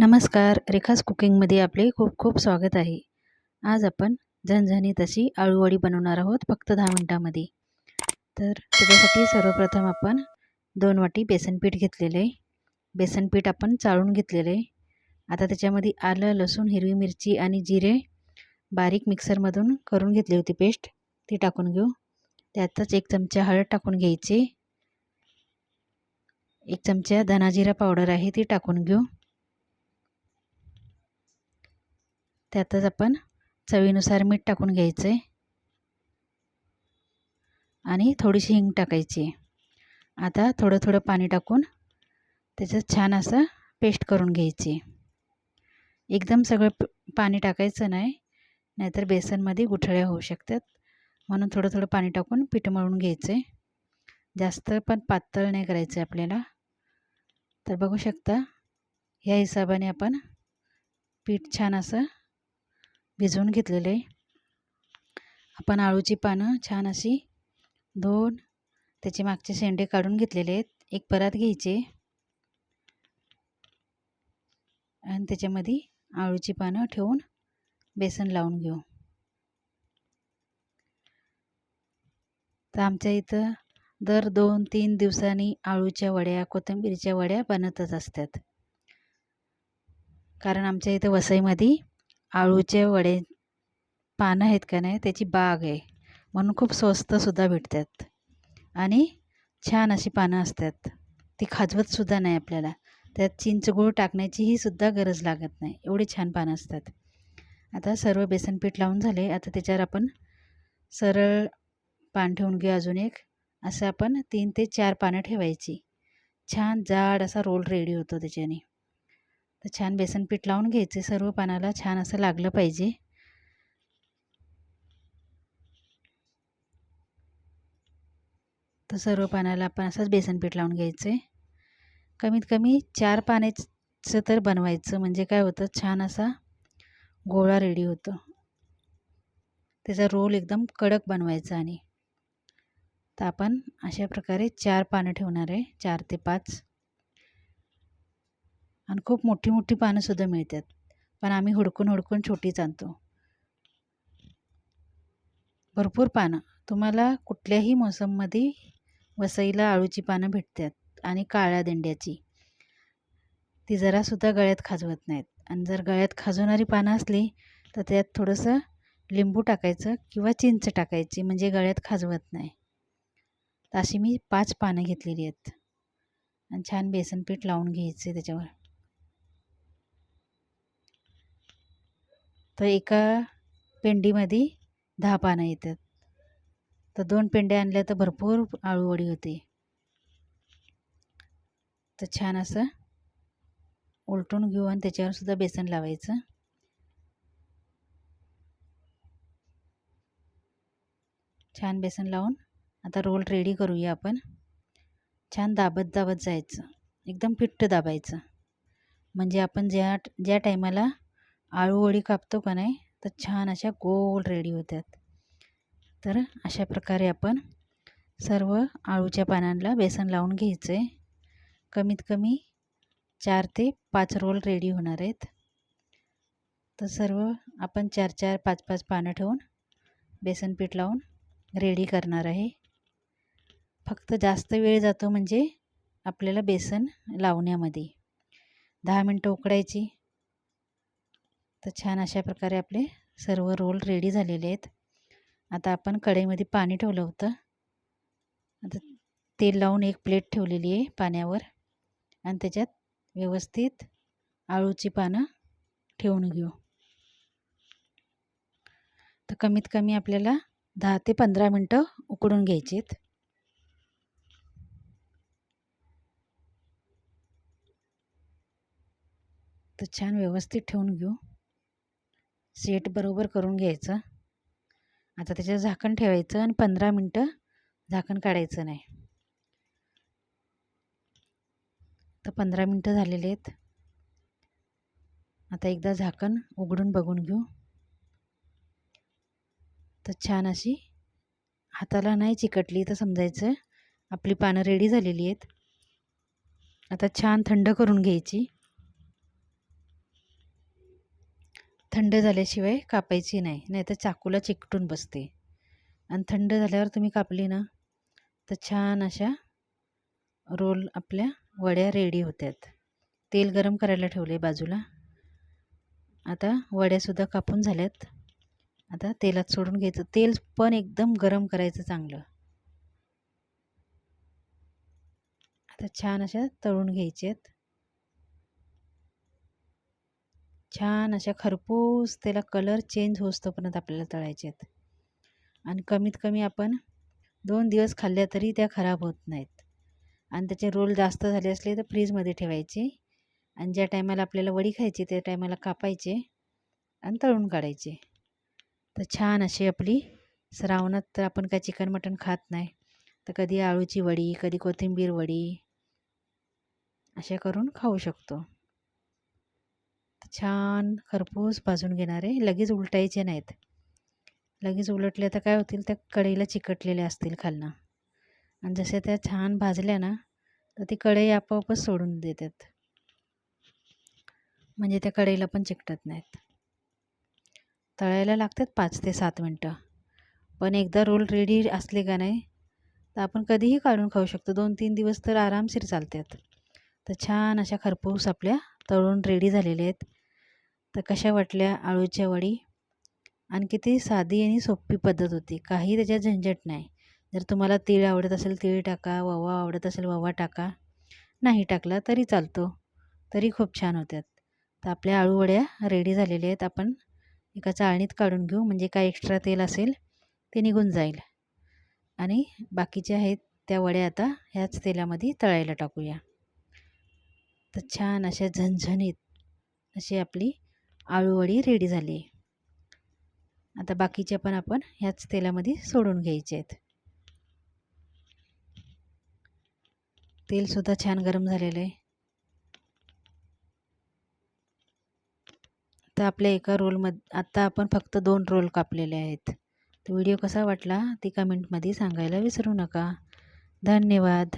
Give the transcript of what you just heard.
नमस्कार रेखास कुकिंगमध्ये आपले खूप खूप स्वागत आहे. आज आपण झणझणीत अशी आळूवडी बनवणार आहोत फक्त दहा मिनटामध्ये. तर त्याच्यासाठी सर्वप्रथम आपण दोन वाटी बेसनपीठ घेतलेलं. आहे बेसनपीठ आपण चाळून घेतलेलं. आहे आता त्याच्यामध्ये आलं लसूण हिरवी मिरची आणि जिरे बारीक मिक्सरमधून करून घेतली होती पेस्ट. ती टाकून घेऊ. त्यातच एक चमचा हळद टाकून घ्यायची. एक चमचा धनाजिरा पावडर आहे ती टाकून घेऊ. त्यातच आपण चवीनुसार मीठ टाकून घ्यायचं आहे आणि थोडीशी हिंग टाकायची. आता थोडं थोडं पाणी टाकून त्याच्यात छान असं पेस्ट करून घ्यायची. एकदम सगळं पाणी टाकायचं नाही नाहीतर बेसनमध्ये गुठळ्या होऊ शकतात. म्हणून थोडं थोडं पाणी टाकून पीठ मळून घ्यायचं. आहे जास्त पण पातळ नाही करायचं आहे आपल्याला. तर बघू शकता ह्या हिशोबाने आपण पीठ छान असं भिजवून घेतलेले. आपण आळूची पानं छान अशी धुवून त्याचे मागचे शेंडे काढून घेतलेले आहेत. एक परात घ्यायचे. आणि त्याच्यामध्ये आळूची पानं ठेवून बेसन लावून घेऊ. तर आमच्या इथं दर दोन तीन दिवसांनी आळूच्या वड्या कोथिंबीरच्या वड्या बनतच असतात. कारण आमच्या इथं वसईमध्ये आळूचे वडे पानं आहेत का नाही त्याची बाग आहे. म्हणून खूप स्वस्तसुद्धा भेटतात. आणि छान अशी पानं असतात. ती खाजवतसुद्धा नाही आपल्याला. त्यात चिंचगूळ टाकण्याचीही सुद्धा गरज लागत नाही. एवढी छान पानं असतात. आता सर्व बेसनपीठ लावून झाले. आता त्याच्यावर आपण सरळ पान ठेवून घेऊ अजून एक. असं आपण तीन ते चार पानं ठेवायची. छान जाड असा रोल रेडी होतो त्याच्याने. तर छान बेसन पीठ लावून घ्यायचे सर्व पानाला छान असं लागलं पाहिजे. तर सर्व पानाला आपण असंच बेसन पीठ लावून घ्यायचं. आहे कमीत कमी चार पाण्याचं तर बनवायचं म्हणजे काय होतं छान असा गोळा रेडी होतो. त्याचा रोल एकदम कडक बनवायचा आणि. तर आपण अशा प्रकारे चार पानं ठेवणार आहे चार ते पाच. आणि खूप मोठी मोठी पानंसुद्धा मिळतात. पण आम्ही हुडकून हुडकून छोटीच आणतो. भरपूर पानं. तुम्हाला कुठल्याही मोसममध्ये वसईला आळूची पानं भेटतात आणि काळ्या दिंड्याची. ती जरासुद्धा गळ्यात खाजवत नाहीत. आणि जर गळ्यात खाजवणारी पानं असली तर त्यात थोडंसं लिंबू टाकायचं किंवा चिंच टाकायची म्हणजे गळ्यात खाजवत नाही. अशी मी पाच पानं घेतलेली आहेत. आणि छान बेसन पीठ लावून घ्यायचे त्याच्यावर. तर एका पेंडीमध्ये दहा पानं येतात. तर दोन पेंड्या आणल्या तर भरपूर आळूवडी होते. तर छान असं उलटून घेऊ आणि त्याच्यावर सुद्धा बेसन लावायचं. छान बेसन लावून आता रोल रेडी करूया आपण. छान दाबत दाबत जायचं. एकदम पिठ्ठ दाबायचं. म्हणजे आपण ज्या ज्या टायमाला आळूवडी कापतो का नाही? तर छान अशा गोल रेडी होतात तर अशा प्रकारे आपण सर्व आळूच्या पानांना बेसन लावून घ्यायचं. आहे कमीत कमी चार ते पाच रोल रेडी होणार आहेत. तर सर्व आपण चार चार पाच पाच पानं ठेवून बेसन पीठ लावून रेडी करणार आहे. फक्त जास्त वेळ जातो म्हणजे आपल्याला बेसन लावण्यामध्ये. दहा मिनटं उकडायची. तर छान अशा प्रकारे आपले सर्व रोल रेडी झालेले आहेत. आता आपण कढईमध्ये पाणी ठेवलं होतं. आता तेल लावून एक प्लेट ठेवलेली आहे पाण्यावर. आणि त्याच्यात व्यवस्थित आळूची पानं ठेवून घेऊ. तर कमीत कमी आपल्याला दहा ते पंधरा मिनटं उकडून घ्यायचीत आहेत. तर छान व्यवस्थित ठेवून घेऊ. सेट बरोबर करून घ्यायचं. आता त्याच्यात झाकण ठेवायचं आणि पंधरा मिनटं झाकण काढायचं नाही. तर पंधरा मिनटं झालेले आहेत. आता एकदा झाकण उघडून बघून घेऊ. तर छान अशी हाताला नाही चिकटली तर समजायचं. आपली पानं रेडी झालेली आहेत. आता छान थंड करून घ्यायची. थंड झाल्याशिवाय कापायची नाही नाहीतर चाकूला चिकटून बसते. आणि थंड झाल्यावर तुम्ही कापली ना तर छान अशा रोल आपल्या वड्या रेडी होत्यात. तेल गरम करायला ठेवले बाजूला. आता वड्यासुद्धा कापून झाल्यात. आता तेलात सोडून घ्यायचं. तेल पण एकदम गरम करायचं चांगलं. आता छान अशा तळून घ्यायचे आहेत छान अशा खरपूस त्याला कलर चेंज होतोपर्यंत आपल्याला तळायचे आहेत. आणि कमीत कमी आपण दोन दिवस खाल्ल्या तरी त्या खराब होत नाहीत. आणि त्याचे रोल जास्त झाले असले तर फ्रीजमध्ये ठेवायचे. आणि ज्या टायमाला आपल्याला वडी खायची त्या टायमाला कापायचे आणि तळून काढायचे. तर छान अशी आपली श्रावणात तर आपण काय चिकन मटण खात नाही. तर कधी आळूची वडी कधी कोथिंबीर वडी अशा करून खाऊ शकतो. छान खरपूस भाजून घेणार आहे. लगेच उलटायचे नाहीत. लगेच उलटले तर काय होतील? त्या कढईला चिकटलेल्या असतील खालनं. आणि जसे त्या छान भाजल्या ना तर ती कढई आपोआपच सोडून देतात. म्हणजे त्या कढईला पण चिकटत नाहीत. तळायला लागतात पाच ते सात मिनटं. पण एकदा रोल रेडी असले का नाही तर आपण कधीही काढून खाऊ शकतो. दोन तीन दिवस तर आरामशीर चालतात. तर छान अशा खरपूस आपल्या तळून रेडी झालेले आहेत. तर कशा वाटल्या आळूच्या वडी? आणि किती साधी आणि सोपी पद्धत होती. काही त्याच्यात झंझट नाही. जर तुम्हाला तीळ आवडत असेल तीळ टाका. ववा आवडत असेल ववा टाका. नाही टाकला तरी चालतो. तरी खूप छान होत्यात. तर आपल्या आळूवड्या रेडी झालेल्या आहेत. आपण एका चाळणीत काढून घेऊ. म्हणजे काय एक्स्ट्रा तेल असेल ते निघून जाईल. आणि बाकीचे आहेत त्या वड्या आता ह्याच तेलामध्ये तळायला टाकूया. तर छान अशा झणझणीत अशी आपली आळूवडी रेडी झाली. आता बाकीच्या पण आपण ह्याच तेलामध्ये सोडून घ्यायचे आहेत. तेलसुद्धा छान गरम झालेलं आहे. तर आपल्या एका रोलमध्ये आत्ता आपण फक्त दोन रोल कापलेले आहेत. तर व्हिडिओ कसा वाटला ती कमेंटमध्ये सांगायला विसरू नका. धन्यवाद.